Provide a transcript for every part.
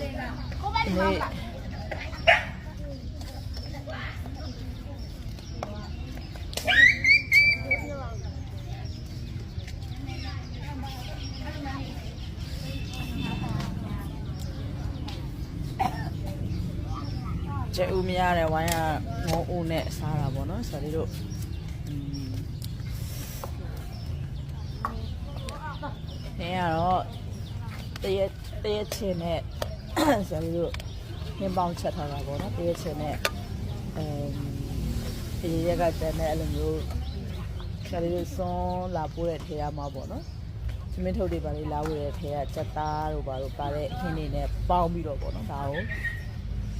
နေ့ကျဲဦးမရတဲ့ဝိုင်းကငုံဦးနဲ့စားတာပေါ့နော်ဆရာလေးတို့อืมနေရတော့တရက်တရက်ချင်းနဲ့ ဆရာလေးတို့နှင်းပေါင်းချက်ထားတာပေါ့နော်တရက်ချင်းနဲ့အမ်ဒီရက်ကတည်းကအဲ့လိုမျိုးဆရာလေးတို့စွန်းလာပိုးတဲ့ထေရမှာပေါ့နော်သမင်းထုတ်တွေပါလေးလာဝယ်တဲ့ထေရစက်သားတို့ပါတို့ပါတဲ့ဟင်းတွေနဲ့ပေါင်းပြီးတော့ပေါ့နော်ဒါကို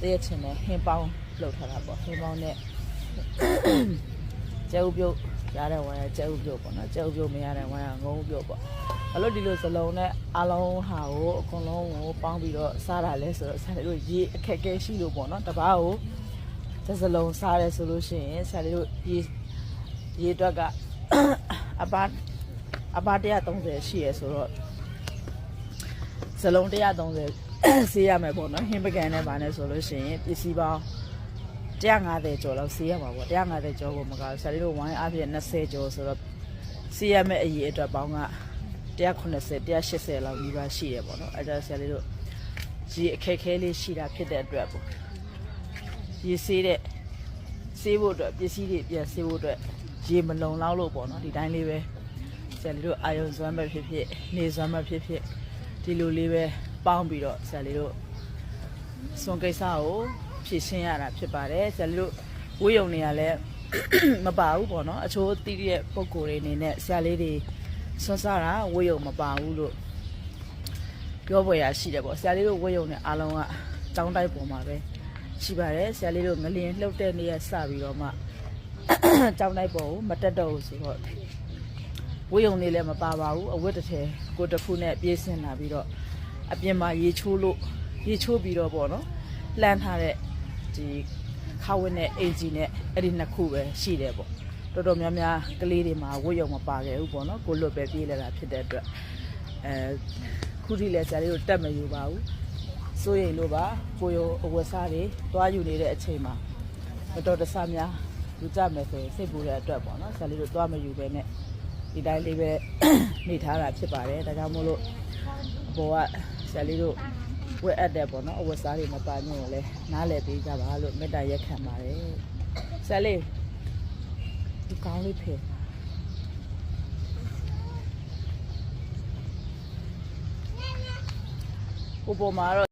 တရက်ချင်နဲ့ဟင်းပေါင်းလောက်ထားတာပေါ့ဟင်းပေါင်းနဲ့ကျဲဥပြုတ်ရတဲ့ဝိုင်းကကျဲဥပြုတ်ပေါ့နော်ကျဲဥပြုတ်မရတဲ့ဝိုင်းကငုံဥပြုတ်ပေါ့ အဲ့လိုဒီလိုစလုံးနဲ့အလုံးဟာကိုအကုန်လုံးကိုပေါင်းပြီးတော့စားတာလဲဆိုတော့ဆရာတို့ရေအခက်အခဲရှိလို့ပေါ့နော်တပားကိုတစ်စလုံးစားရဲဆိုလို့ရှိရင်ဆရာတို့ရေရေအတွက်ကအပါအပါ130ရှိရဲဆိုတော့စလုံး130ဆေးရမယ်ပေါ့နော်ဟင်းပကံနဲ့ဗာနဲ့ဆိုလို့ရှိရင်ပစ္စည်းပေါင်း150ကျော်လောက်ဆေးရမှာပေါ့150ကျော်ကိုမကောက်ဆရာတို့ဝိုင်းအပြည့်20ကျော်ဆိုတော့ဆေးရမယ့်အရေးအတွက်ပေါင်းက 190 180လောက်ပြီးပါရှိတယ်ပေါ့နော်အဲဒါဆရာတို့ဒီအခက်ခဲလေးရှိတာဖြစ်တဲ့အတွက်ပေါ့ရေဆေးတဲ့ဆေးဖို့အတွက်ပစ္စည်းတွေပြန်ဆေးဖို့အတွက်ရေမလုံလောက်လို့ပေါ့နော်ဒီတိုင်းလေးပဲဆရာတို့အာယုံစွမ်းပဲဖြစ်ဖြစ်နေစွမ်းပဲဖြစ်ဖြစ်ဒီလိုလေးပဲပေါင်းပြီးတော့ဆရာလေးတို့စွန်ကိစ္စကိုဖြည့်ရှင်းရတာဖြစ်ပါတယ်ဆရာလေးတို့ဝေးယုံနေရလဲမပါဘူးပေါ့နော်အချိုးတိတဲ့ပုံကိုယ်တွေအနေနဲ့ဆရာလေးတွေ စွန့်စားတာဝေးယုံမပါဘူးလို့ပြောပေါ်ရရှိတယ်ပေါ့ဆရာလေးတို့ဝေးယုံနဲ့အားလုံးကတောင်းတိုက်ပေါ်မှာပဲရှိပါတယ်ဆရာလေးတို့ငလျင်လှုပ်တဲ့နေ့ရက်စပြီးတော့မှတောင်းတိုက်ပေါ်ကိုမတက်တော့ဘူးဆိုတော့ဝေးုံလေးလည်းမပါပါဘူးအဝတ်တစ်ထည်ကိုတစ်ခုနဲ့ပြေးဆင်လာပြီးတော့အပြင်မှာရေချိုးလို့ရေချိုးပြီးတော့ပေါ့နော်လှမ်းထားတဲ့ဒီခါဝင်းနဲ့အင်ဂျီနဲ့အဲ့ဒီနှစ်ခုပဲရှိတယ်ပေါ့ တော်တော်များများကလေးတွေမှာဝတ်ရုံမပါခဲ့ဘူးပေါ့နော်ကိုလွတ်ပဲပြေးလာတာဖြစ်တဲ့အတွက်အဲခုထိလည်းဆရာလေးတို့တက်မယူပါဘူးစိုးရိမ်လို့ပါကိုရောအဝတ်စားတွေသွားယူနေတဲ့အချိန်မှာမတော်တဆများယူကြမယ်ဆိုရင်စိတ်ပူတဲ့အတွက်ပေါ့နော်ဆရာလေးတို့သွားမယူပဲနဲ့ဒီတိုင်းလေးပဲနေထားတာဖြစ်ပါတယ်ဒါကြောင့်မို့လို့အပေါ်ကဆရာလေးတို့ဝက်အပ်တယ်ပေါ့နော်အဝတ်စားတွေမပါညွန့်လဲနားလည်ပေးကြပါလို့မေတ္တာရက်ခံပါတယ်ဆရာလေး ဒီကောင်းလေးဖေကိုပေါ်မှာတော့